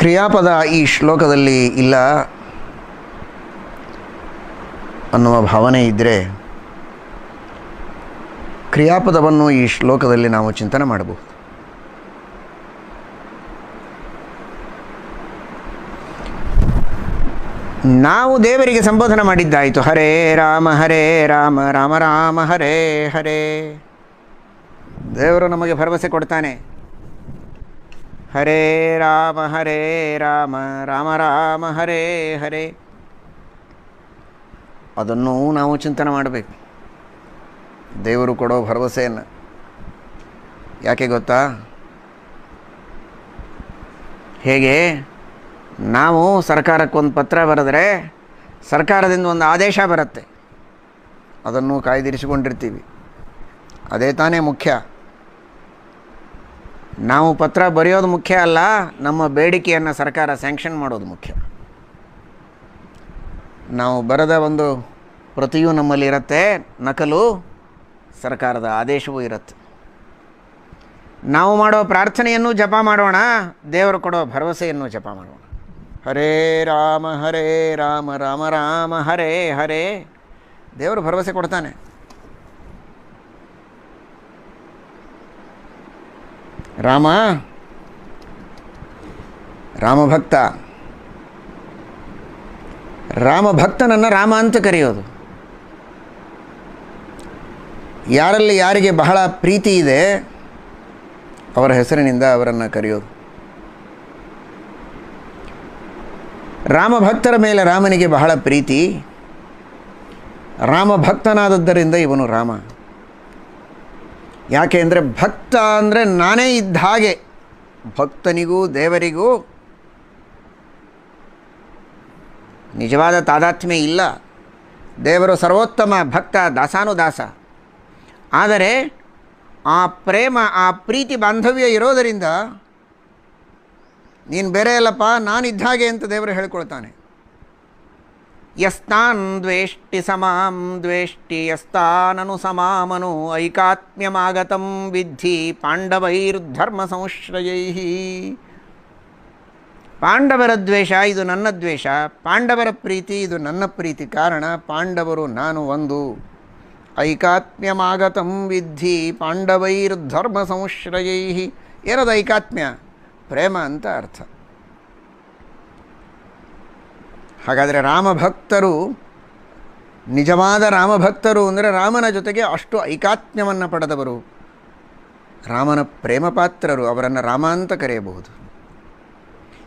ಕ್ರಿಯಾಪದ ಈ ಶ್ಲೋಕದಲ್ಲಿ ಇಲ್ಲ ಅನ್ನುವ ಭಾವನೆ ಇದ್ದರೆ ಕ್ರಿಯಾಪದವನ್ನು ಈ ಶ್ಲೋಕದಲ್ಲಿ ನಾವು ಚಿಂತನೆ ಮಾಡಬಹುದು. ನಾವು ದೇವರಿಗೆ ಸಂಬೋಧನೆ ಮಾಡಿದ್ದಾಯಿತು. ಹರೇ ರಾಮ ಹರೇ ರಾಮ ರಾಮ ರಾಮ, ಹರೇ ಹರೇ. ದೇವರು ನಮಗೆ ಭರವಸೆ ಕೊಡ್ತಾನೆ. ಹರೇ ರಾಮ ಹರೇ ರಾಮ ರಾಮ ರಾಮ, ಹರೇ ಹರೇ. ಅದನ್ನು ನಾವು ಚಿಂತನೆ ಮಾಡಬೇಕು. ದೇವರು ಕೊಡೋ ಭರವಸೆಯನ್ನು. ಯಾಕೆ ಗೊತ್ತಾ? ಹೇಗೆ? ನಾವು ಸರ್ಕಾರಕ್ಕೊಂದು ಪತ್ರ ಬರೆದ್ರೆ ಸರ್ಕಾರದಿಂದ ಒಂದು ಆದೇಶ ಬರುತ್ತೆ. ಅದನ್ನು ಕಾಯ್ದಿರಿಸಿಕೊಂಡಿರ್ತೀವಿ. ಅದೇ ತಾನೇ ಮುಖ್ಯ. ನಾವು ಪತ್ರ ಬರೆಯೋದು ಮುಖ್ಯ ಅಲ್ಲ, ನಮ್ಮ ಬೇಡಿಕೆಯನ್ನು ಸರ್ಕಾರ ಸ್ಯಾಂಕ್ಷನ್ ಮಾಡೋದು ಮುಖ್ಯ. ನಾವು ಬರೆದ ಒಂದು ಪ್ರತಿಯೂ ನಮ್ಮಲ್ಲಿ ಇರುತ್ತೆ, ನಕಲು ಸರ್ಕಾರದ ಆದೇಶವೂ ಇರುತ್ತೆ. ನಾವು ಮಾಡೋ ಪ್ರಾರ್ಥನೆಯನ್ನು ಜಪ ಮಾಡೋಣ, ದೇವರು ಕೊಡೋ ಭರವಸೆಯನ್ನು ಜಪ ಮಾಡೋಣ. ಹರೇ ರಾಮ ಹರೇ ರಾಮ ರಾಮ ರಾಮ, ಹರೇ ಹರೇ. ದೇವರು ಭರವಸೆ ಕೊಡ್ತಾನೆ. ರಾಮ? ರಾಮಭಕ್ತ. ರಾಮಭಕ್ತನನ್ನು ರಾಮ ಅಂತ ಕರೆಯೋದು. ಯಾರಲ್ಲಿ ಯಾರಿಗೆ ಬಹಳ ಪ್ರೀತಿ ಇದೆ, ಅವರ ಹೆಸರಿನಿಂದ ಅವರನ್ನು ಕರೆಯೋದು. ರಾಮಭಕ್ತರ ಮೇಲೆ ರಾಮನಿಗೆ ಬಹಳ ಪ್ರೀತಿ. ರಾಮಭಕ್ತನಾದದ್ದರಿಂದ ಇವನು ರಾಮ. ಯಾಕೆ ಅಂದರೆ ಭಕ್ತ ಅಂದರೆ ನಾನೇ ಇದ್ದ ಹಾಗೆ. ಭಕ್ತನಿಗೂ ದೇವರಿಗೂ ನಿಜವಾದ ತಾದಾತ್ಮ್ಯ ಇಲ್ಲ. ದೇವರು ಸರ್ವೋತ್ತಮ ಭಕ್ತ, ದಾಸಾನುದಾಸ. ಆದರೆ ಆ ಪ್ರೇಮ, ಆ ಪ್ರೀತಿ ಬಾಂಧವ್ಯ ಇರೋದರಿಂದ ನೀನು ಬೇರೆ ಅಲ್ಲಪ್ಪ ನಾನಿದ್ದ ಹಾಗೆ ಅಂತ ದೇವರು ಹೇಳ್ಕೊಳ್ತಾನೆ. ಯಸ್ತಾನ್ ದ್ವೇಷ್ಟಿ ಸಮಾಂ ದ್ವೇಷ್ಟಿ ಯಸ್ತಾನನು ಸಮಾಮನು ಐಕಾತ್ಮ್ಯಮಾಗತಂ ವಿದ್ಧಿ ಪಾಂಡವೈರ್ಧರ್ಮ ಸಂಶ್ರಯೈ ಪಾಂಡವರ ದ್ವೇಷ ಇದು ನನ್ನ ದ್ವೇಷ ಪಾಂಡವರ ಪ್ರೀತಿ ಇದು ನನ್ನ ಪ್ರೀತಿ ಕಾರಣ ಪಾಂಡವರು ನಾನು ಒಂದು ಐಕಾತ್ಮ್ಯಮಾಗತಂ ವಿದ್ಧಿ ಪಾಂಡವೈರ್ಧರ್ಮ ಸಂಶ್ರಯೈ ಏನದು ಐಕಾತ್ಮ್ಯ ಪ್ರೇಮ ಅಂತ ಅರ್ಥ ಹಾಗಾದರೆ ರಾಮಭಕ್ತರು, ನಿಜವಾದ ರಾಮಭಕ್ತರು ಅಂದರೆ ರಾಮನ ಜೊತೆಗೆ ಅಷ್ಟು ಐಕಾತ್ಮ್ಯವನ್ನು ಪಡೆದವರು. ರಾಮನ ಪ್ರೇಮಪಾತ್ರರು ಅವರನ್ನು ರಾಮ ಅಂತ ಕರೆಯಬಹುದು.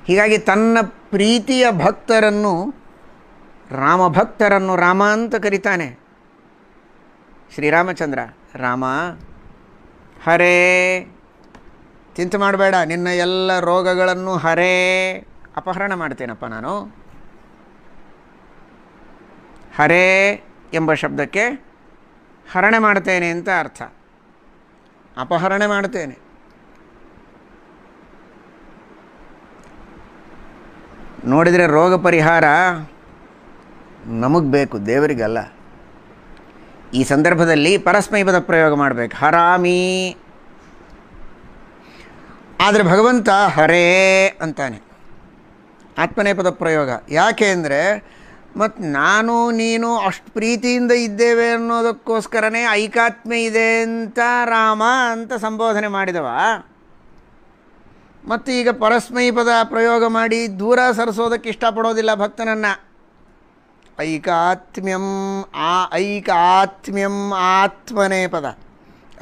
ಹೀಗಾಗಿ ತನ್ನ ಪ್ರೀತಿಯ ಭಕ್ತರನ್ನು, ರಾಮಭಕ್ತರನ್ನು ರಾಮ ಅಂತ ಕರೀತಾನೆ. ಶ್ರೀರಾಮಚಂದ್ರ, ರಾಮ, ಹರೇ. ಚಿಂತೆ ಮಾಡಬೇಡ, ನಿನ್ನ ಎಲ್ಲ ರೋಗಗಳನ್ನು ಹರೇ. ಅಪಹರಣ ಮಾಡ್ತೇನಪ್ಪ ನಾನು. ಹರೇ ಎಂಬ ಶಬ್ದಕ್ಕೆ ಹರಣೆ ಮಾಡ್ತೇನೆ ಅಂತ ಅರ್ಥ. ಅಪಹರಣೆ ಮಾಡ್ತೇನೆ ನೋಡಿದರೆ ರೋಗ ಪರಿಹಾರ ನಮಗೆ ಬೇಕು, ದೇವರಿಗಲ್ಲ. ಈ ಸಂದರ್ಭದಲ್ಲಿ ಪರಸ್ಮೈಪದ ಪ್ರಯೋಗ ಮಾಡಬೇಕು. ಹರಾಮಿ. ಆದರೆ ಭಗವಂತ ಹರೇ ಅಂತಾನೆ. ಆತ್ಮನೇಪದ ಪ್ರಯೋಗ. ಯಾಕೆ ಅಂದರೆ ಮತ್ತು ನಾನು, ನೀನು ಅಷ್ಟು ಪ್ರೀತಿಯಿಂದ ಇದ್ದೇವೆ ಅನ್ನೋದಕ್ಕೋಸ್ಕರನೇ ಐಕಾತ್ಮೆ ಇದೆ ಅಂತ ರಾಮ ಅಂತ ಸಂಬೋಧನೆ ಮಾಡಿದವ. ಮತ್ತು ಈಗ ಪರಸ್ಮೈಪದ ಪ್ರಯೋಗ ಮಾಡಿ ದೂರ ಸರಿಸೋದಕ್ಕೆ ಇಷ್ಟಪಡೋದಿಲ್ಲ ಭಕ್ತನನ್ನು. ಐಕಾತ್ಮ್ಯಂ ಆ, ಐಕಾತ್ಮ್ಯಂ ಆತ್ಮನೇ ಪದ.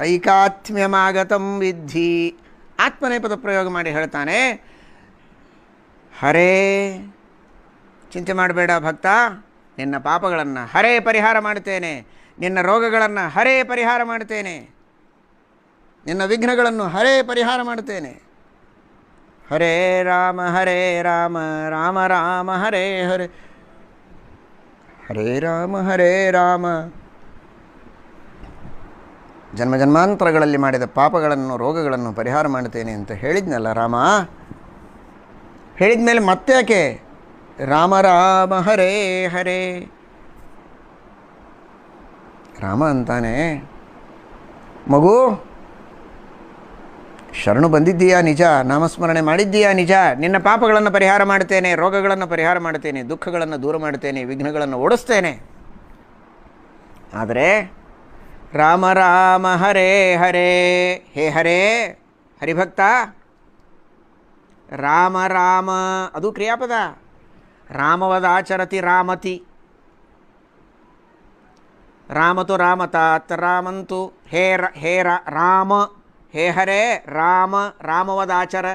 ಐಕಾತ್ಮ್ಯಮಾಗತಂ ವಿದ್ಧಿ. ಆತ್ಮನೇ ಪದ ಪ್ರಯೋಗ ಮಾಡಿ ಹೇಳ್ತಾನೆ. ಹರೇ ಚಿಂತೆ ಮಾಡಬೇಡ ಭಕ್ತ. ನಿನ್ನ ಪಾಪಗಳನ್ನು ಹರೇ ಪರಿಹಾರ ಮಾಡುತ್ತೇನೆ. ನಿನ್ನ ರೋಗಗಳನ್ನು ಹರೇ ಪರಿಹಾರ ಮಾಡುತ್ತೇನೆ. ನಿನ್ನ ವಿಘ್ನಗಳನ್ನು ಹರೇ ಪರಿಹಾರ ಮಾಡುತ್ತೇನೆ. ಹರೇ ರಾಮ ಹರೇ ರಾಮ ರಾಮ ರಾಮ, ಹರೇ ಹರೇ. ಹರೇ ರಾಮ ಹರೇ ರಾಮ. ಜನ್ಮ ಜನ್ಮಾಂತರಗಳಲ್ಲಿ ಮಾಡಿದ ಪಾಪಗಳನ್ನು, ರೋಗಗಳನ್ನು ಪರಿಹಾರ ಮಾಡುತ್ತೇನೆ ಅಂತ ಹೇಳಿದ್ನಲ್ಲ ರಾಮ? ಹೇಳಿದ ಮೇಲೆ ಮತ್ತೆ ಯಾಕೆ ರಾಮ ರಾಮ ಹರೇ ಹರೇ. ರಾಮ ಅಂತಾನೆ. ಮಗು, ಶರಣು ಬಂದಿದ್ದೀಯಾ ನಿಜ? ನಾಮಸ್ಮರಣೆ ಮಾಡಿದ್ದೀಯಾ ನಿಜ? ನಿನ್ನ ಪಾಪಗಳನ್ನು ಪರಿಹಾರ ಮಾಡ್ತೇನೆ ರೋಗಗಳನ್ನು ಪರಿಹಾರ ಮಾಡ್ತೇನೆ ದುಃಖಗಳನ್ನು ದೂರ ಮಾಡ್ತೇನೆ ವಿಘ್ನಗಳನ್ನು ಓಡಿಸ್ತೇನೆ. ಆದರೆ ರಾಮ ರಾಮ ಹರೇ ಹರೇ. ಹೇ ಹರೇ, ಹರಿಭಕ್ತ. ರಾಮ ರಾಮ, ಅದು ಕ್ರಿಯಾಪದ. ರಾಮವದಾಚರತಿ ರಾಮತಿ. ರಾಮತು ರಾಮತಾತ್, ರಾಮಂತು ಹೇ ರ ಹೇ ರ ರಾಮ, ಹೇ ಹರೇ, ರಾಮ ರಾಮವದಾಚರ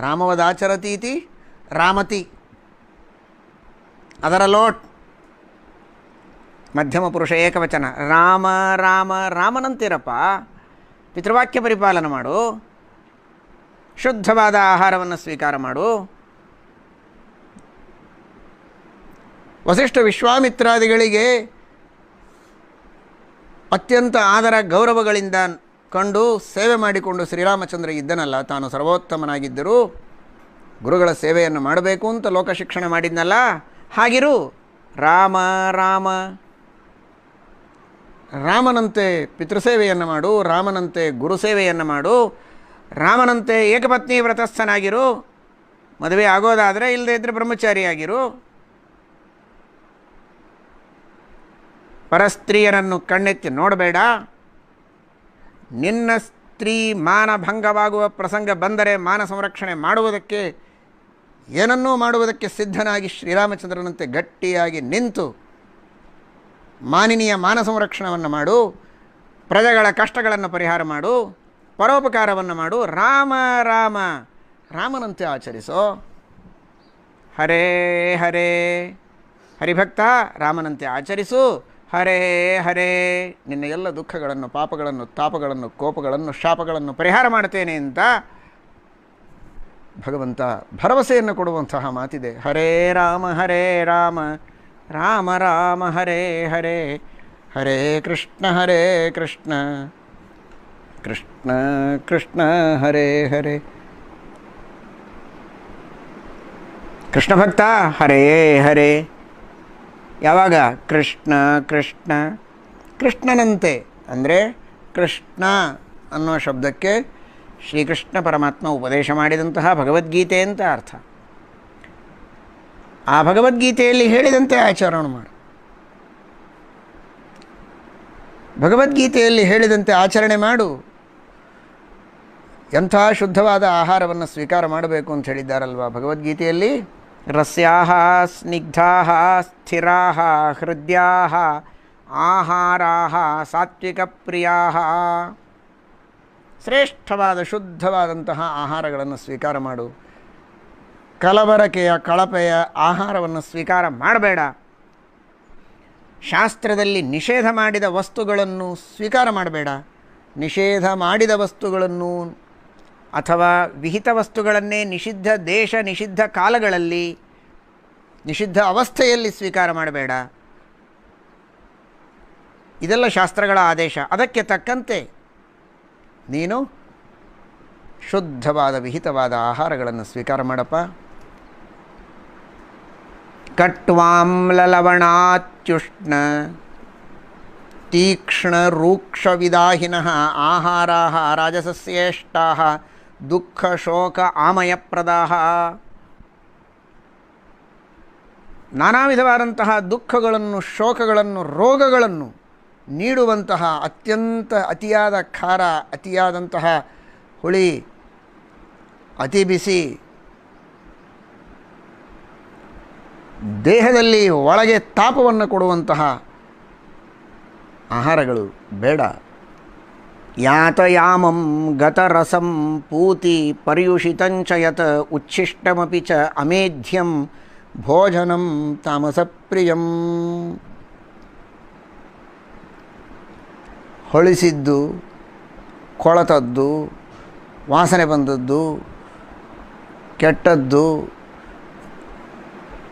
ರಾಮವದಾಚರತಿ ಇತಿ? ರಾಮತಿ. ಅದರ ಲೋಟ್. ಮಧ್ಯಮ ಪುರುಷ ಏಕವಚನ. ರಾಮ ರಾಮ, ರಾಮನಂತಿರಪ್ಪ. ಪಿತೃವಾಕ್ಯ ಪರಿಪಾಲನೆ ಮಾಡು. ಶುದ್ಧವಾದ ಆಹಾರವನ್ನು ಸ್ವೀಕಾರ ಮಾಡು. ವಸಿಷ್ಠ ವಿಶ್ವಾಮಿತ್ರಾದಿಗಳಿಗೆ ಅತ್ಯಂತ ಆದರ ಗೌರವಗಳಿಂದ ಕಂಡು ಸೇವೆ ಮಾಡಿಕೊಂಡು ಶ್ರೀರಾಮಚಂದ್ರ ಇದ್ದನಲ್ಲ, ತಾನು ಸರ್ವೋತ್ತಮನಾಗಿದ್ದರೂ ಗುರುಗಳ ಸೇವೆಯನ್ನು ಮಾಡಬೇಕು ಅಂತ ಲೋಕ ಶಿಕ್ಷಣ ಮಾಡಿದ್ನಲ್ಲ, ಹಾಗಿರು. ರಾಮ ರಾಮ. ರಾಮನಂತೆ ಪಿತೃಸೇವೆಯನ್ನು ಮಾಡು, ರಾಮನಂತೆ ಗುರುಸೇವೆಯನ್ನು ಮಾಡು. ರಾಮನಂತೆ ಏಕಪತ್ನಿ ವ್ರತಸ್ಥನಾಗಿರು. ಮದುವೆ ಆಗೋದಾದರೆ ಇಲ್ಲದೇ ಇದ್ದರೆ ಬ್ರಹ್ಮಚಾರಿಯಾಗಿರು. ಪರಸ್ತ್ರೀಯರನ್ನು ಕಣ್ಣೆತ್ತಿ ನೋಡಬೇಡ. ನಿನ್ನ ಸ್ತ್ರೀ ಮಾನಭಂಗವಾಗುವ ಪ್ರಸಂಗ ಬಂದರೆ ಮಾನ ಸಂರಕ್ಷಣೆ ಮಾಡುವುದಕ್ಕೆ, ಏನನ್ನೂ ಮಾಡುವುದಕ್ಕೆ ಸಿದ್ಧನಾಗಿ ಶ್ರೀರಾಮಚಂದ್ರನಂತೆ ಗಟ್ಟಿಯಾಗಿ ನಿಂತು ಮಾನಿನಿಯ ಮಾನ ಸಂರಕ್ಷಣವನ್ನು ಮಾಡು. ಪ್ರಜೆಗಳ ಕಷ್ಟಗಳನ್ನು ಪರಿಹಾರ ಮಾಡು. ಪರೋಪಕಾರವನ್ನು ಮಾಡು. ರಾಮ ರಾಮ. ರಾಮನಂತೆ ಆಚರಿಸೋ. ಹರೇ ಹರೇ. ಹರಿಭಕ್ತ, ರಾಮನಂತೆ ಆಚರಿಸು. ಹರೇ ಹರೇ. ನಿನ್ನ ಎಲ್ಲ ದುಃಖಗಳನ್ನು, ಪಾಪಗಳನ್ನು, ತಾಪಗಳನ್ನು, ಕೋಪಗಳನ್ನು, ಶಾಪಗಳನ್ನು ಪರಿಹಾರ ಮಾಡ್ತೇನೆ ಅಂತ ಭಗವಂತ ಭರವಸೆಯನ್ನು ಕೊಡುವಂತಹ ಮಾತಿದೆ. ಹರೇ ರಾಮ ಹರೇ ರಾಮ. ರಾಮ ರಾಮ, ಹರೇ ಹರೇ. ಹರೇ ಕೃಷ್ಣ ಹರೇ ಕೃಷ್ಣ. ಕೃಷ್ಣ ಕೃಷ್ಣ, ಹರೇ ಹರೇ. ಕೃಷ್ಣ ಭಕ್ತ, ಹರೇ ಹರೇ. ಯಾವಾಗ? ಕೃಷ್ಣ ಕೃಷ್ಣ. ಕೃಷ್ಣನಂತೆ ಅಂದರೆ ಕೃಷ್ಣ ಅನ್ನೋ ಶಬ್ದಕ್ಕೆ ಶ್ರೀಕೃಷ್ಣ ಪರಮಾತ್ಮ ಉಪದೇಶ ಮಾಡಿದಂತಹ ಭಗವದ್ಗೀತೆ ಅಂತ ಅರ್ಥ. ಆ ಭಗವದ್ಗೀತೆಯಲ್ಲಿ ಹೇಳಿದಂತೆ ಆಚರಣೆ ಮಾಡು. ಭಗವದ್ಗೀತೆಯಲ್ಲಿ ಹೇಳಿದಂತೆ ಆಚರಣೆ ಮಾಡು. ಎಂಥ ಶುದ್ಧವಾದ ಆಹಾರವನ್ನು ಸ್ವೀಕಾರ ಮಾಡಬೇಕು ಅಂತ ಹೇಳಿದ್ದಾರಲ್ವ ಭಗವದ್ಗೀತೆಯಲ್ಲಿ? ರಸ್ಯಾ ಸ್ನಿಗ್ಧಾ ಸ್ಥಿರಾ ಹೃದಯ ಆಹಾರಾ ಸಾತ್ವಿಕ ಪ್ರಿಯಾ ಶ್ರೇಷ್ಠವಾದ, ಶುದ್ಧವಾದಂತಹ ಆಹಾರಗಳನ್ನು ಸ್ವೀಕಾರ ಮಾಡು. ಕಲಬರಕೆಯ, ಕಳಪೆಯ ಆಹಾರವನ್ನು ಸ್ವೀಕಾರ ಮಾಡಬೇಡ. ಶಾಸ್ತ್ರದಲ್ಲಿ ನಿಷೇಧ ಮಾಡಿದ ವಸ್ತುಗಳನ್ನು ಸ್ವೀಕಾರ ಮಾಡಬೇಡ. ನಿಷೇಧ ಮಾಡಿದ ವಸ್ತುಗಳನ್ನು ಅಥವಾ ವಿಹಿತ ವಸ್ತುಗಳನ್ನೇ ನಿಷಿದ್ಧ ದೇಶ ನಿಷಿದ್ಧ ಕಾಲಗಳಲ್ಲಿ, ನಿಷಿದ್ಧ ಅವಸ್ಥೆಯಲ್ಲಿ ಸ್ವೀಕಾರ ಮಾಡಬೇಡ. ಇದೆಲ್ಲ ಶಾಸ್ತ್ರಗಳ ಆದೇಶ. ಅದಕ್ಕೆ ತಕ್ಕಂತೆ ನೀನು ಶುದ್ಧವಾದ, ವಿಹಿತವಾದ ಆಹಾರಗಳನ್ನು ಸ್ವೀಕಾರ ಮಾಡಪ್ಪ. ಕಟ್ವಾಂಲವಣಾತ್ಯುಷ್ಣ ತೀಕ್ಷ್ಣ ರೂಕ್ಷವಿದಾಹಿನಃ ಆಹಾರಾ ರಾಜಸಸ್ಯೇಷ್ಟಾ ದುಃಖ ಶೋಕ ಆಮಯಪ್ರದಾಹ ನಾನಾ ವಿಧವಾದಂತಹ ದುಃಖಗಳನ್ನು, ಶೋಕಗಳನ್ನು, ರೋಗಗಳನ್ನು ನೀಡುವಂತಹ ಅತ್ಯಂತ ಅತಿಯಾದ ಖಾರ, ಅತಿಯಾದಂತಹ ಹುಳಿ, ಅತಿ ಬಿಸಿ, ದೇಹದಲ್ಲಿ ಒಳಗೆ ತಾಪವನ್ನು ಕೊಡುವಂತಹ ಆಹಾರಗಳು ಬೇಡ. ಯಾತಯಾಮಂ ಗತರಸಂ ಪೂತಿ ಪರ್ಯುಷಿತಂಚ ಯತ್ ಉಚ್ಛಿಷ್ಟಮಿ ಚ ಅಮೇಧ್ಯಂ ಭೋಜನಂ ತಾಮಸಪ್ರಿಯಂ ಹೊಳಿಸಿದ್ದು ಕೊಳತದ್ದು ವಾಸನೆ ಬಂದದ್ದು, ಕೆಟ್ಟದ್ದು,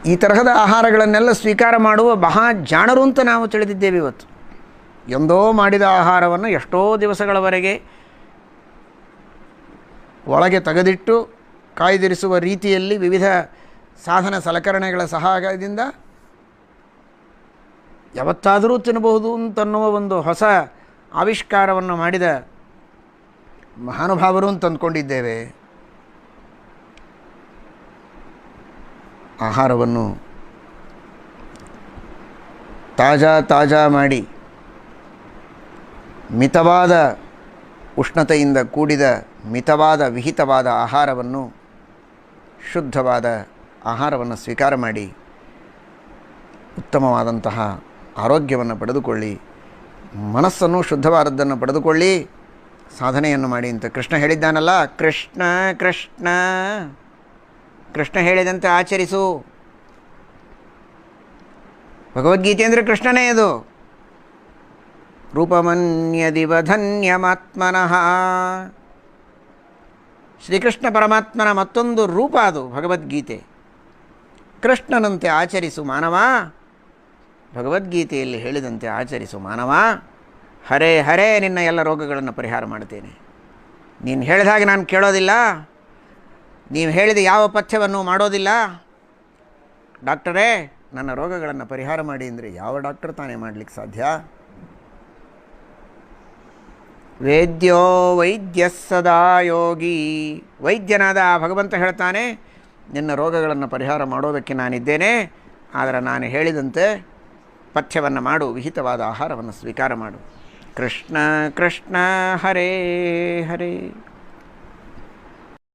ಈ ತರಹದ ಆಹಾರಗಳನ್ನೆಲ್ಲ ಸ್ವೀಕಾರ ಮಾಡುವ ಮಹಾ ಜಾಣರು ಅಂತ ನಾವು ತಿಳಿದಿದ್ದೇವೆ ಇವತ್ತು. ಎಂದೋ ಮಾಡಿದ ಆಹಾರವನ್ನು ಎಷ್ಟೋ ದಿವಸಗಳವರೆಗೆ ಒಳಗೆ ತೆಗೆದಿಟ್ಟು ಕಾಯ್ದಿರಿಸುವ ರೀತಿಯಲ್ಲಿ ವಿವಿಧ ಸಾಧನ ಸಲಕರಣೆಗಳ ಸಹಾಯದಿಂದ ಯಾವತ್ತಾದರೂ ತಿನ್ನಬಹುದು ಅಂತನ್ನುವ ಒಂದು ಹೊಸ ಆವಿಷ್ಕಾರವನ್ನು ಮಾಡಿದ ಮಹಾನುಭಾವರು ಅಂತ ಅಂದ್ಕೊಂಡಿದ್ದೇವೆ. ಆಹಾರವನ್ನು ತಾಜಾ ತಾಜಾ ಮಾಡಿ ಮಿತವಾದ ಉಷ್ಣತೆಯಿಂದ ಕೂಡಿದ ಮಿತವಾದ ವಿಹಿತವಾದ ಆಹಾರವನ್ನು, ಶುದ್ಧವಾದ ಆಹಾರವನ್ನು ಸ್ವೀಕಾರ ಮಾಡಿ, ಉತ್ತಮವಾದಂತಹ ಆರೋಗ್ಯವನ್ನು ಪಡೆದುಕೊಳ್ಳಿ, ಮನಸ್ಸನ್ನು ಶುದ್ಧವಾದದ್ದನ್ನು ಪಡೆದುಕೊಳ್ಳಿ, ಸಾಧನೆಯನ್ನು ಮಾಡಿ ಅಂತ ಕೃಷ್ಣ ಹೇಳಿದ್ದಾನಲ್ಲ, ಕೃಷ್ಣ ಕೃಷ್ಣ ಕೃಷ್ಣ ಹೇಳಿದಂತೆ ಆಚರಿಸು. ಭಗವದ್ಗೀತೆ ಅಂದರೆ ಕೃಷ್ಣನೇ ಅದು. ರೂಪಮನ್ಯದಿವ ಧನ್ಯಮಾತ್ಮನಃ ಶ್ರೀಕೃಷ್ಣ ಪರಮಾತ್ಮನ ಮತ್ತೊಂದು ರೂಪ ಅದು, ಭಗವದ್ಗೀತೆ. ಕೃಷ್ಣನಂತೆ ಆಚರಿಸು ಮಾನವ, ಭಗವದ್ಗೀತೆಯಲ್ಲಿ ಹೇಳಿದಂತೆ ಆಚರಿಸು ಮಾನವ, ಹರೇ ಹರೇ ನಿನ್ನ ಎಲ್ಲ ರೋಗಗಳನ್ನು ಪರಿಹಾರ ಮಾಡ್ತೇನೆ ನೀನು ಹೇಳಿದ ಹಾಗೆ ನಾನು ಕೇಳೋದಿಲ್ಲ, ನೀವು ಹೇಳಿದ ಯಾವ ಪಥ್ಯವನ್ನು ಮಾಡೋದಿಲ್ಲ. ಡಾಕ್ಟರೇ, ನನ್ನ ರೋಗಗಳನ್ನು ಪರಿಹಾರ ಮಾಡಿ ಅಂದರೆ ಯಾವ ಡಾಕ್ಟರ್ ತಾನೇ ಮಾಡಲಿಕ್ಕೆ ಸಾಧ್ಯ? ವೇದ್ಯೋ ವೈದ್ಯ ಸದಾ ಯೋಗಿ. ವೈದ್ಯನಾದ ಭಗವಂತ ಹೇಳ್ತಾನೆ, ನಿನ್ನ ರೋಗಗಳನ್ನು ಪರಿಹಾರ ಮಾಡೋದಕ್ಕೆ ನಾನಿದ್ದೇನೆ, ಆದರೆ ನಾನು ಹೇಳಿದಂತೆ ಪಥ್ಯವನ್ನು ಮಾಡು, ವಿಹಿತವಾದ ಆಹಾರವನ್ನು ಸ್ವೀಕಾರ ಮಾಡು. ಕೃಷ್ಣ ಕೃಷ್ಣ ಹರೇ ಹರೇ.